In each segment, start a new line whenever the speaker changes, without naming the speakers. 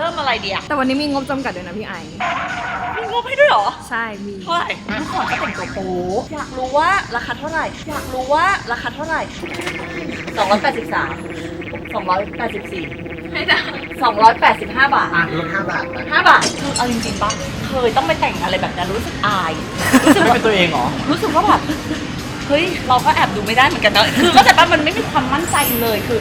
เริ่มอะไรดีอะ
แต่วันนี้มีงบจำกัดด้วยนะพี่ไอ
มีงบให้ด้วยเหรอ
ใช่มี
เท่าไหร่เมื่อก่อนก็แต่งตัวโป๊อยากรู้ว่าราคาเท่าไหร่ อยากรู้ว่าราคาเท่าไหร่283 284ให้นะ285 บาท
อะลดห้าบาทไป
5บาทคือเอาจริงๆปะเคยต้องไปแต่งอะไรแบบนั้นรู้สึกอาย รู้สึก
ไม่
ว่า
เป็นตัวเองเหรอ
รู้สึกว่าแบบ เฮ้ย เราก็แอบดูไม่ได้เหมือนกันนะคือก็แต่ว่ามันไม่มีความมั่นใจเลยคือ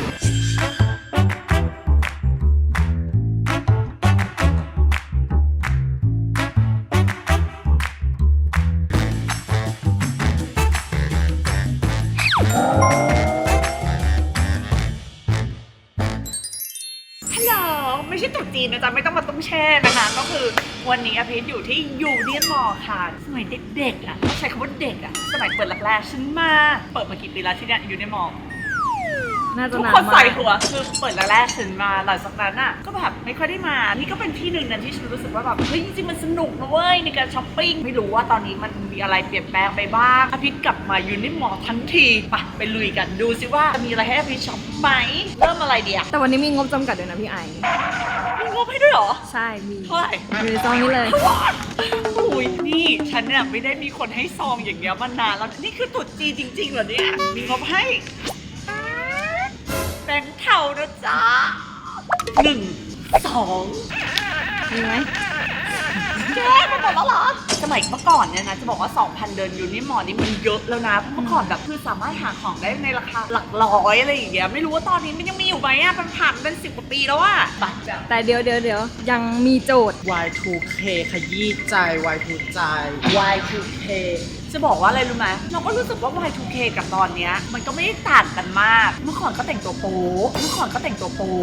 วันนี้อภิษอยู่ที่ยูเนียนมอลล์ค่ะสมัยเด็กๆอะต้องใช้คำว่าเด็กอะสมัยเปิดแรกๆฉันมาเปิดมากี่ปีแล้วที่เนี่ยยูเนียนมอลล์
น่าจะ
ทุก
นาน
คน
มา
ใส่
ก
หัวคือเปิดแรกๆฉันมาหลังจากนั้นอะก็แบบไม่ค่อยได้มา นี่ก็เป็นที่หนึ่งนั้นที่ฉันรู้สึกว่าแบบเฮ้ยจริงๆมันสนุกนะเว้ยในการช้อปปิ้งไม่รู้ว่าตอนนี้มันมีอะไรเปลี่ยนแปลงไปบ้างอภิษกลับมายูเนียนมอลล์ทั้งทีไปไปลุยกันดูซิว่าจะมีอะไรให้อภิษช็อปไหมเริ่มอะไรดีอะ
แต่วันนี้มีงบจำกัดด้วยนะพี่ไอ
มี งบให้ด้วยเหรอ
ใช่มี
เท่าไหร่
อยู่ในซองนี้เลย
อุ้ยนี่ฉันเนี่ยไม่ได้มีคนให้ซองอย่างเงี้ยมานานแล้วนี่คือตรุ๊จีนจริงๆเหรอเนี่ย มีงบให้แบงค์เทานะจ๊ะหนึ่งสอง
มีไหม
แก้ไปหมดแล้วเหรอ สมัยเมื่อก่อนเนี่ยนะ จะบอกว่า 2,000 เดินยูนิมอร์นี่มันเยอะแล้วนะ เพราะเมื่อก่อนแบบคือสามารถหาของได้ในราคาหลักร้อยอะไรอย่างเงี้ย ไม่รู้ว่าตอนนี้มันยังมีอยู่ไหมอะมันผ่านเป็นสิบกว่าปีแล้วอะบัตรแบบ
แต่เดี๋ยวเดี๋ยวเดี๋ยวยังมีโจทย์
Y2K ขยี้ใจ Y2 ใจ
Y2K จะบอกว่าอะไรรู้ไหมเราก็รู้สึกว่า Y2K กับตอนเนี้ย มันก็ไม่ได้ต่างกันมาก เมื่อก่อนก็แต่งตัวโป๊เมื่อก่อนก็แต่งตัวโป๊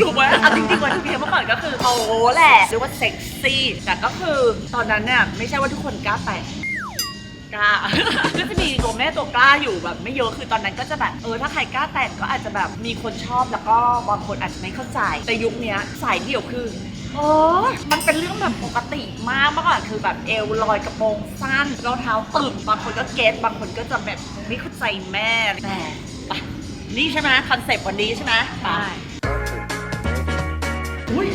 ถูกไหมเอาจริงๆ Y2K เมื่อก่อนก็คือโป๊แหละหรือว่าเซ็กซี่แต่ก็คือตอนนั้นเนี่ยไม่ใช่ว่าทุกคนกล้าแต่งกล้า ก็จะมีตัวแม่ตัวกล้าอยู่แบบ ไม่เยอะคือตอนนั้นก็จะแบบเออถ้าใครกล้าแต่งก็อาจจะแบบมีคนชอบแล้วก็บางคนอาจจะไม่เข้าใจแต่ยุคเนี้ยสายเดี่ยวคือ โอ้ยมันเป็นเรื่องแบบปกติมากเมื่อก่อนคือแบบเอวลอยกระโปรงสั้นรองเท้าตึงบางคนก็เก็ตบางคนก็จะแบบไม่เข้าใจแม่แต่ไปนี่ใช่ไหมคอนเซปต์วันนี้ใช่ไหมไปอุ้ย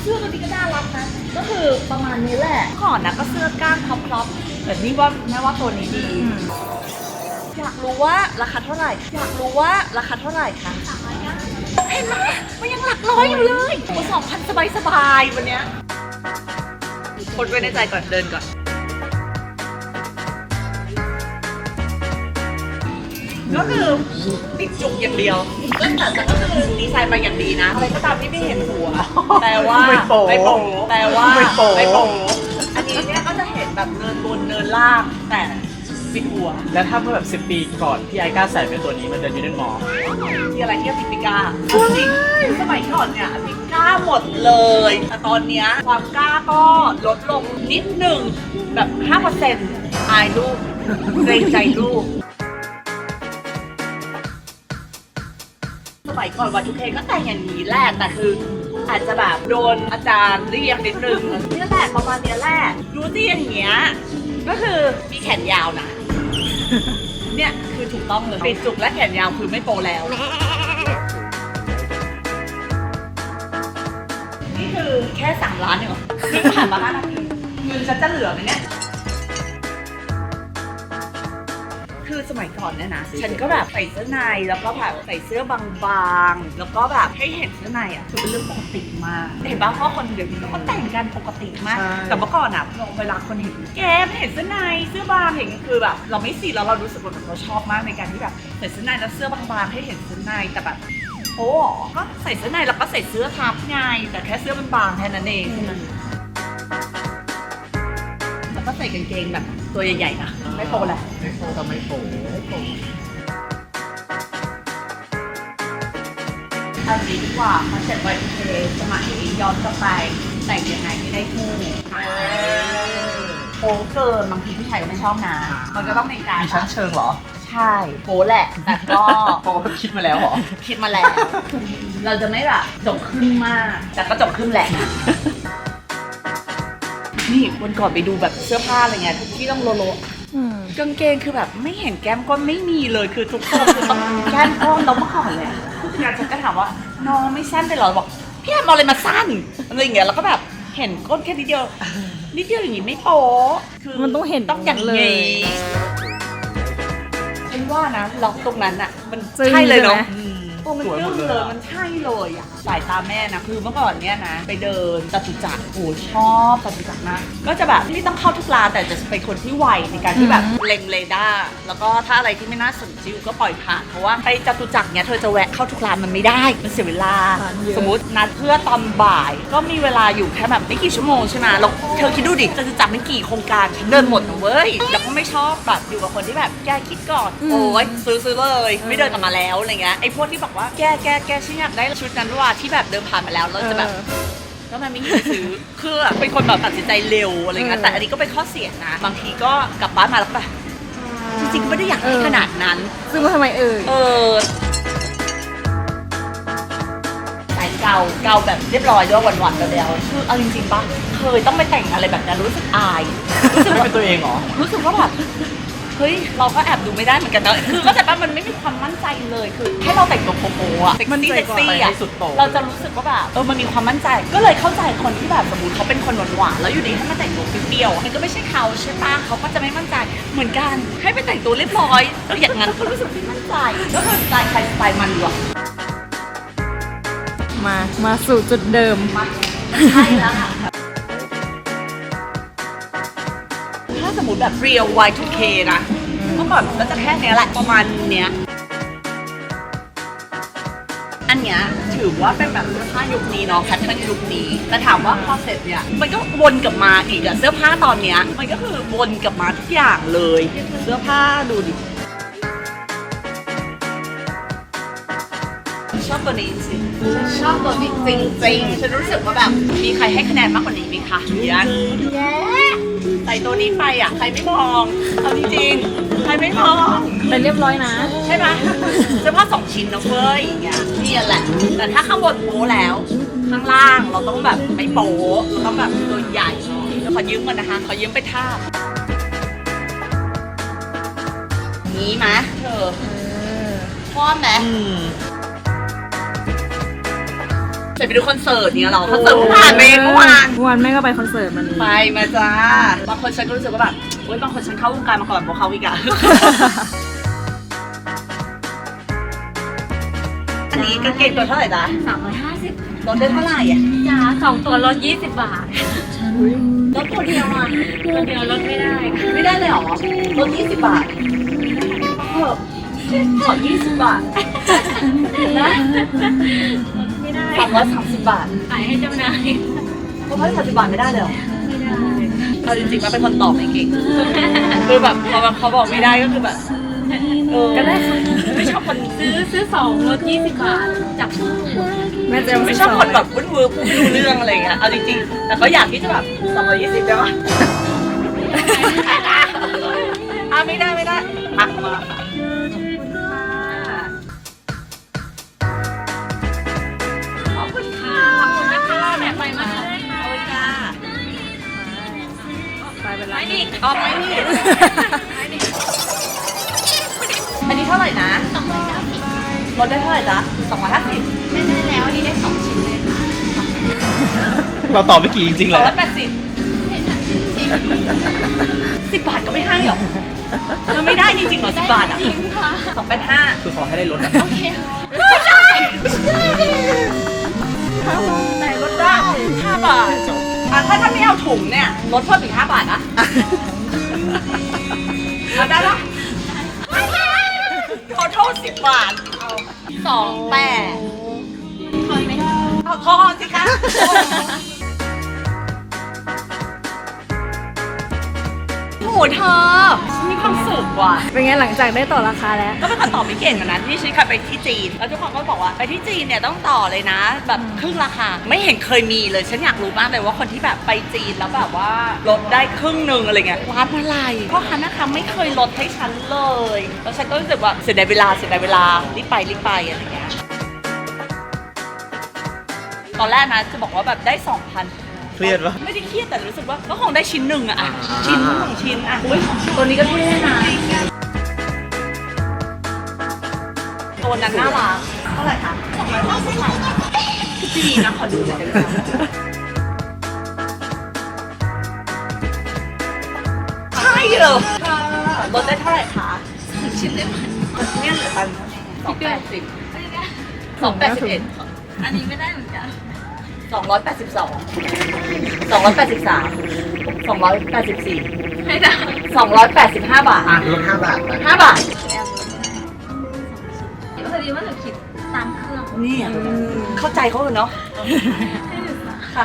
เสื้อตัวนี้ก็น่ารักนะ ก็คือประมาณนี้แหละก่อนนะก็เสื้อกล้ามครอปๆแต่นี่ว่าแม่ว่าตัวนี้ดีอยากรู้ว่าราคาเท่าไหร่ อยากรู้ว่าราคาเท่าไหร่คะ เห็นไหมมันยังหลักร้อยอยู่เลยโอ้สองพันสบายสบายๆวันเนี้ยคนไว้ในใจก่อนเดินก่อน ก็คือติดจุกอย่างเดียวก็แต่แต่ก็คือดีไซน์มาอย่างดีนะอะไรก็ตามที่ไม่เห็นหัวแปลว่า
ไม่โป๊ะ
ไม่โป๊ะแปลว่า
ไม่โป๊ะ
ไม่โป๊ะ อันนี้เนี่ยก็จะเห็นแบบเนินบนเนินล่างแต่ ปิดหัว
แล้วถ้าเมื่อแบบ10ปีก่อนพี่ไอ้กล้าใส่เป็นตัวนี้มันเดินยูเนียนมอลล์
ที่อะไรที่อภิปิก้าจริงสมัยก่อนเนี่ยอภิกล้าหมดเลย แต่ตอนเนี้ยความกล้าก็ลดลงนิดหนึ่งแบบ5%อายลูกเกรงใจลูกสมัยก่อนวันทุกเคก็แต่งอย่างนี้แหละแต่คืออาจจะแบบโดนอาจารย์เรียกนิดนึงนี่แหละประมาณเนี้แหละดูสิอย่างเงี้ยก็คือมีแขนยาวนะ เนี่ยคือถูกต้องเลยปิดจุกและแขนยาวคือไม่โปแล้ว นี่คือแค่สามล้านเองเหรอนี่ผ่านมาห้านาทีเงินฉันจะเหลือไหมเนี่ย คือสมัยก่อนเนี่ยนะ ฉันก็แบบใส่เสื้อในแล้วก็แบบใส่เสื้อบางๆ แล้วก็แบบให้เห็นเสื้อในอะคือเป็นเรื่องปกติมากเห็นป่ะเพราะคนเดี๋ยวนี้เขาก็แต่งกันปกติมาก
ใช่
แต่เมื่อก่อนอะเวลาคนเห็นแกไม่เห็นเสื้อในเสื้อบางอย่างเงี้ยคือแบบ เราไม่สีแล้วเรารู้สึกว่าเราชอบมากในการที่แบบใส่เสื้อในแล้วเสื้อบางๆให้เห็นเสื้อในแต่แบบ โอ้ก็ใส่เสื้อในแล้วก็ใส่เสื้อทับไงแต่แค่เสื้อมันบางแค่นั้นเองแล้วก็ ใส่กางเกงแบบตัวใหญ่ๆนะไม่โปแหละ
ไม่โปก็ไม่โป
อันนี้ดีกว่าคอนเซ็ปต์ไวท์เคสมัยย้อนกลับไปแต่งยังไงให้ได้คู่โป๊เกินบางทีผู้ชายก็ไม่ชอบนะมันก็ต้องมีการ
มีชั้นเชิงเหรอ
ใช่โป๊แหละแต่ก็
โปก็คิดมาแล้วเหรอ
คิดมาแล้ว เราจะไม่แบบจงขึ้นมาก แต่ก็จงขึ้นแหละ นี่วันก่อนไปดูแบบเสื้อผ้าอะไรเงี้ยที่ต้องโลโล
อืม
กางเกงคือแบบไม่เห็นแก้มก้นไม่มีเลยคือทุกคนคือต้องแก้มก้นเราเมื่อก่อนเลยผู้จัดการฉันก็ถามว่าน้องไม่แซ่บไปเหรอบอกพี่พี่แอมเอาอะไรมาสั้นอะไรอย่างเงี้ยแล้วก็แบบเห็นก้นแค่นิดเดียวนิดเดียวอย่างงี้ไม่โป๊ะคือ
มันต้องเห็น
ต้องอย่าง
เลย
งี้ฉันว่านะล็อกตรงนั้นอะมัน
จึ้ง
ใช่เลยเนาะ
ใช่ไหม
อืม
โอ้มัน
สวยหม
จึ้
ด
ง
เลย
เลย
อะ
มันใช่เลยอะสายตาแม่นะคือเมื่อก่อนเนี้ยนะไปเดินจตุจักรโอ้ชอบจตุจักรมากก็จะแบบไม่ต้องเข้าทุกร้านแต่จะเป็นคนที่ไวในการที่แบบ
อืม
เล็งเรดาร์แล้วก็ถ้าอะไรที่ไม่น่าสนใจก็ปล่อยผ่านเพราะว่าไปจตุจักรเนี้ยเธอจะแวะเข้าทุกร้านมันไม่ได้มันเสียเวลา
ร้านเยอะ
สมมตินัดเพื่อตอนบ่าย ก็มีเวลาอยู่แค่แบบไม่กี่ชั่วโมงใช่ไหมแล้วเธอคิดดูดิจตุจักรไม่กี่โครงการฉันเดินหมดนะเว้ยแล้วก็ไม่ชอบแบบอยู่กับคนที่แบบแกคิดก่อน
อืม
โอ้ยซื้อซื้อเลย
เออ
ไม่เดินกลับมาแล้วอะไรเงี้ยไอ้พวกที่บอกว่าแกแกแกฉันอยากได้ชุดนั้นว่าที่แบบเดินผ่านมาแล้วเราจะแบบ
เออ
แล้วมันไม่มีซื้อคือเป็นคนแบบตัดสินใจเร็วอะไรเงี้ย
เออ
แต่อันนี้ก็เป็นข้อเสียนะ บางทีก็กลับบ้านมาแล้วก็แบบจริงๆไม่ได้อยากให้ขนาดนั้น
ซึ่งว่าทำไมเอ่ย
เออสายเกาเกาแบบเรียบร้อยด้วยหวานๆแล้วๆคือเอาจริงๆปะเคยต้องไปแต่งอะไรแบบนั้นรู้สึกอายรู้สึก
ไม่
ว่า
เป็นตัวเองเหรอ
รู้สึกว่าแบบ เฮ้ยเราก็แอบดูไม่ได้เหมือนกันนะคือก็แต่ว่ามันไม่มีความมั่นใจเลยคือให้เราแต่งตัวโป๊ะๆอะเซ็กซี่เซ็กซี่
ไป
อะ
ให้สุดโต่ง
เราจะรู้สึกว่าแบบเออมันมีความมั่นใจ ก็เลยเข้าใจคนที่แบบสมมติเขาเป็นคนหวานๆแล้วอยู่ดีให้มาแต่งตัวเปรี้ยวๆอะมันก็ไม่ใช่เขาใช่ปะเขาก็จะไม่มั่นใจเหมือนกันให้ไปแต่งตัวเรียบร้อยอย่างนั้นก็รู้สึกไม่มั่นใจก็คือสไตล์ใครสไตล์มันดีกว่า
มา มาสู่จุดเดิม
มาใช่แล้วค่ะาสมมติแบบ real Y2K นะเมื่อก่อนมันก็จะแค่เนี้ยแหละประมาณเนี้ย อันเนี้ยถือว่าเป็นแบบเสื้อผ้ายุคนี้เนาะแพทเทิร์นยุคนี้ แต่ถามว่าพอเสร็จเนี่ยมันก็วนกลับมาอีกอะเสื้อผ้าตอนเนี้ยมันก็คือวนกลับมาทุกอย่างเลย เสื้อผ้าดูดิชอบตัวนี้จริงๆชอบตัวนี้จริงๆ ฉันรู้สึกว่าแบบมีใครให้คะแนนมากกว่านี้ไหมคะยันแย่ ใส่ตัวนี้ไปอะ ใครไม่มองเอาจริงๆใครไม่มอง
แต่เรียบร้อยนะ
ใช่ไหมเสื้อผ้าสองชิ้นนะเว้ยอย่างเงี้ยนี่แหละ แต่ถ้าข้างบนโป๊แล้ว ข้างล่างเราต้องแบบไม่โป๊เราต้องแบบตัวใหญ่เดี๋ยวขอยืมกันนะคะ ขอยืมไปทาบงี้มะเธอชอบไหม
อืม
จะไปดูคอนเสิร์ตเนี่ยเหราคอนเสิร์ตเมื่อวานเองเมื่อวาน
เมื่อวานแม่ก็ไปคอนเสิร์ตมัน
ไปมาจ้าบางคนฉันก็รู้สึกว่าแบบโอ๊ยบางคนฉันเข้าวงการมาก่อนพวกเขาอีกอะอันนี้กางเกงตัวเท่าไหร่จ๊ะ
สามร้อยห้าสิบ
ลดได้เท่าไหร่อะ
จ้าสองตัวลดยี่สิบบาท
ลดตัวเดียวอะ
ตัวเดียวลดไม่ได้ค่ะ
ไม่ได้เลยเหรอลดยี่สิบบาทเออขอยี่สิบบาทนะ
ไม่ได้
สามร้อยสามสิบบาท
ขายให้เจ้านาย
สามร้อยสามสิบบาทไม่ได้เลยเหรอ
ไม่ได้
เอาจริงๆมาเป็นคนตอบไม่เก่งคือแบบพอเขาบอกไม่ได้ก็คือแบบเออ
ก็ได้ค่ะ
ไม่ชอบคน
ซื้อซื้อสองลดยี่สิบบาทจับคู่
แม่จะ
ไม่ชอบคนแบบวุ่นวือพูดไม่รู้เรื่องอะไรอย่างเงี้ยเอาจริงๆ แต่ก็อยากที่จะแบบสองร้อยยี่สิบได้ปะอะไม่ได้ไม่ได้
ไปเป็นไร
ไม่นี่
อ๋อไม่นี่อันนี้เท่าไหร่นะ
สองร้อยเก้าสิบ
ลดได้เท่าไหร่จ๊ะสองร้อยห้าสิบ
ได้ได้แล้วอันนี้ได้สองชิ้นเลยค่ะ
เราตอบไม่กี่จริงๆ
ส
เล
อง
ย
ร้อยแปดสิบสิบบาทก็ไม่ให้หรอมันไม่ได้จริงๆเหรอสิบบาทอะ
จริงค่ะ
สองแปดห้า
คือขอให้ได้ลดนะ
โอเคค่ะ
ไม่ใช่แต่ลดได้ห้าบาท อะถ้าถ้าไม่เอาถุงเนี่ยลดเพิ่มอีกห้าบาทนะเอาได้ปะขอโทษสิบบาทเอาสองแปด
ขอไหม
เอาทอนสิคะ โอ้โหเธอฉันมีความสุขว่ะ
เป็นไงหลังจากได้ต่อราคาแล้ว
ก็เป็นคนตอบไม่เก่งอะนะที่ฉันเคยไปที่จีน แล้วทุกคนก็บอกว่าไปที่จีนเนี่ยต้องต่อเลยนะ แบบครึ่งราคาไม่เห็นเคยมีเลยฉันอยากรู้มากเลยว่าคนที่แบบไปจีนแล้วแบบว่าลดได้ครึ่งหนึ่งอะไรเงี้ยร้านอะไรเพราะคันนะคะไม่เคยลดให้ฉันเลยแล้วฉันก็รู้สึกว่าเสียดายเวลาเสียดายเวลารีบไปรีบไปอะไรเงี้ยตอนแรกนะจะบอกว่าแบบได้2,000
เครียดปะ
ไม่ได้เครียดแต่รู้สึกว่าก็คงได้ชิ้นหนึ่งอะอะชิ้นสองชิ้นอะอุ้ยตัวนี้ก็เท่นะตัวนั้นน่ารักเท่าไหร่คะสองร้อยห้าสิบบาทดีนะขอดูหน่อยได้ไหมใช่เหรอค่ะลดได้เท่าไหร่คะ
ชิ้นได้ไหม
เนี่ยเหลือตันสองแปดสิบสองแปดสิบเอ็ด
อันนี้ไม่ได้เหมือนกัน
สองร้อยแปดสิบสองสองร้อยแปดสิบสามสองร้อยแปดสิบสี่
ไม่ได้
สองร้อยแปดสิบห้าบาท
อะลดห้าบาทไป
ห้าบาท
พอดีว่าหนูคิดตามเครื่อง
นี่อะเข้าใจเขาเลยเนาะค่ะ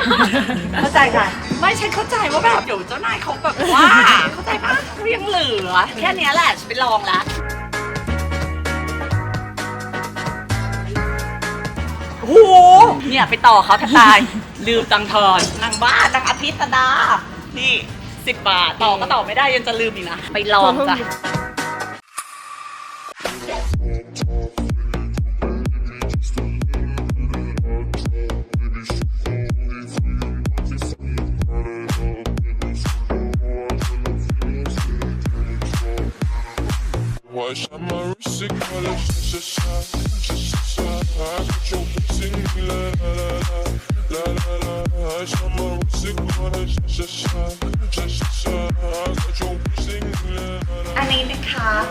เข้าใจค่ะ ไม่ใช่เข้าใจว่าแบบเดี๋ยวเจ้านายเขาแบบว่า เข้าใจปะเขายังเหลือ แค่เนี้ยแหละฉันไปลองแล้วโอ้โห เนี่ยไปต่อเขาแทบตาย ลืมตังค์ทอนนางบ้านางอาทิตย์ดา นี่สิบบาท ต่อก็ต่อไม่ได้ยังจะลืมอีกนะ ไปลองจ้ะ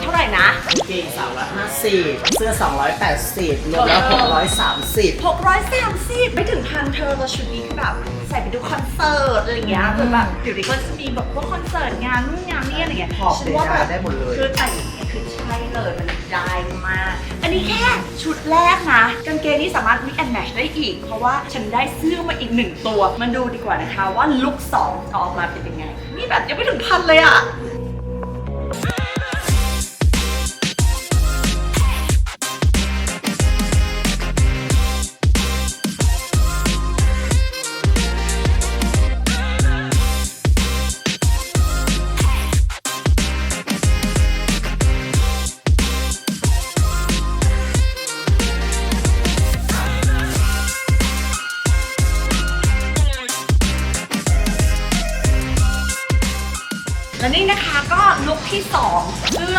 เท่าไหร่นะ
เกงสามร้อยห้าสิบเสื้อสองร้อยแปดสิบรวมแล้วหกร้อยสามสิบ
630 ไม่ถึงพันเธอเราชุดนี้คือแบบ ใส่ไปดูคอนเสิร์ตอะไรอย่างเงี้ยคือแบบเดี๋ยวนี้ก็จะมีแบบพวกคอนเสิร์ตงานนู่นงานนี่อะไรเงี้ย
หอบ
ฉั
เด
นว่าแบบ
ทาได้หมดเลย
คือแต่งอย่างเงี้ยคือใช่เลยมันได้มาก อันนี้แค่ชุดแรกนะ กางเกงนี่สามารถ mix and match ได้อีก เพราะว่าฉันได้เสื้อมาอีกหนึ่งตัว มาดูดีกว่านะคะว่าลุคสองจะออกมาเป็นยังไง นี่แบบยังไม่ถึงพันเลยอะ นี่นะคะก็ลุคที่2เสื้อ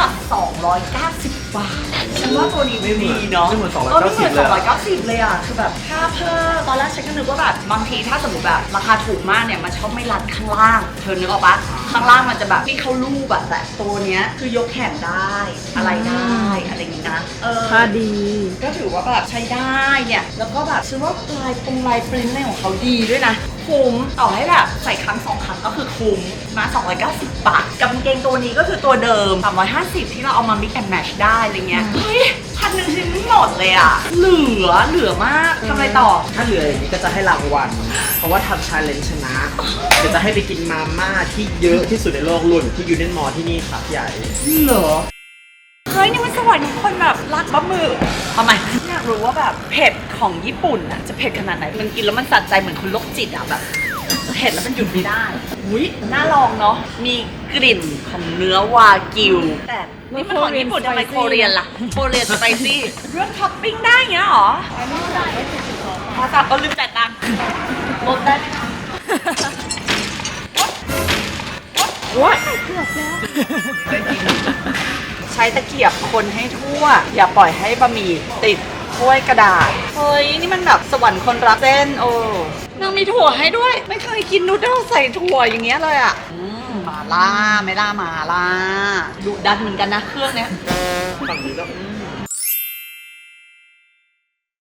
290 บาทฉันว่าตัวนี้ดีเนาะ
ไม่เหมือน290
เออไม่เหมือน
เลยอะ
290 เลยอะ คือแบบค่าเพิ่มตอนแรกฉันก็นึกว่าแบบบางทีถ้าสมมติแบบราคาถูกมากเนี่ยมันชอบไม่รัดข้างล่าง เธอนึกออกปะข้างล่างมันจะแบบที่เขาลูบอะแต่ตัวเนี้ยคือยกแขนได้อะไรได้อะไรอย่างงี้นะ เออ
ค่าดีก็
ก็ถือว่าแบบใช้ได้เนี่ย แล้วก็แบบฉันว่าลายปรงลายปริ้นอะไรของเขาดีด้วยนะ คุ้มต่อให้แบบใส่ครั้งสองครั้งก็คือคุ้มมา 290 บาท กับกางเกงตัวนี้ก็คือตัวเดิม 350 ที่เราเอามา mix and match ได้อะไรเงี้ย เฮ้ยพันหนึ่งชิ้นไม่หมดเลยอะ เหลือเหลือมากทำอะไรต่อ
ถ้าเหลืออย่างนี้ก็จะให้รางวัล เพราะว่าทำชาเลนจ์ชนะ เดี๋ยวจะให้ไปกินมาม่าที่เยอะที่สุดในโลกรุ่นที่ยูเนนมอที่นี่ครับใหญ่
เหรอเฮ้ ยนี่มันสวรรค์ของคนแบบรักบะหมึกทำไมอยากรู้ว่าแบบเผ็ดของญี่ปุ่นอะจะเผ็ดขนาดไหน มันกินแล้วมันสัดใจเหมือนคนโรคจิตอะแบบเผ็ดแล้วมันหยุดไม่ได้ อุ้ยน่าลองเนาะ มีกลิ่นของเนื้อวากิว แต่นี่มันของญี่ปุ่นทำไมโคเรียนล่ะ โคเรียนสไปซี่ เรื่องท็อปปิ้งได้เงี้ยเหรอพอสับก็ลืมจ่ายตังค์ลดได้ไหมคะ
ว้า
ใช้ตะเกียบคนให้ทั่ว อย่าปล่อยให้บะหมี่ติดถ้วยกระดาษ เฮ้ย นี่มันแบบสวรรค์คนรักเส้น โอ้นางมีถั่วให้ด้วย ไม่เคยกินนูดเดิลใส่ถั่วอย่างเงี้ยเลยอะอืมมาล่าไม่ล่ามาล่าดุดันเหมือนกันนะเครื่องเนี้ย
ฝั่งนี้ก็
อืม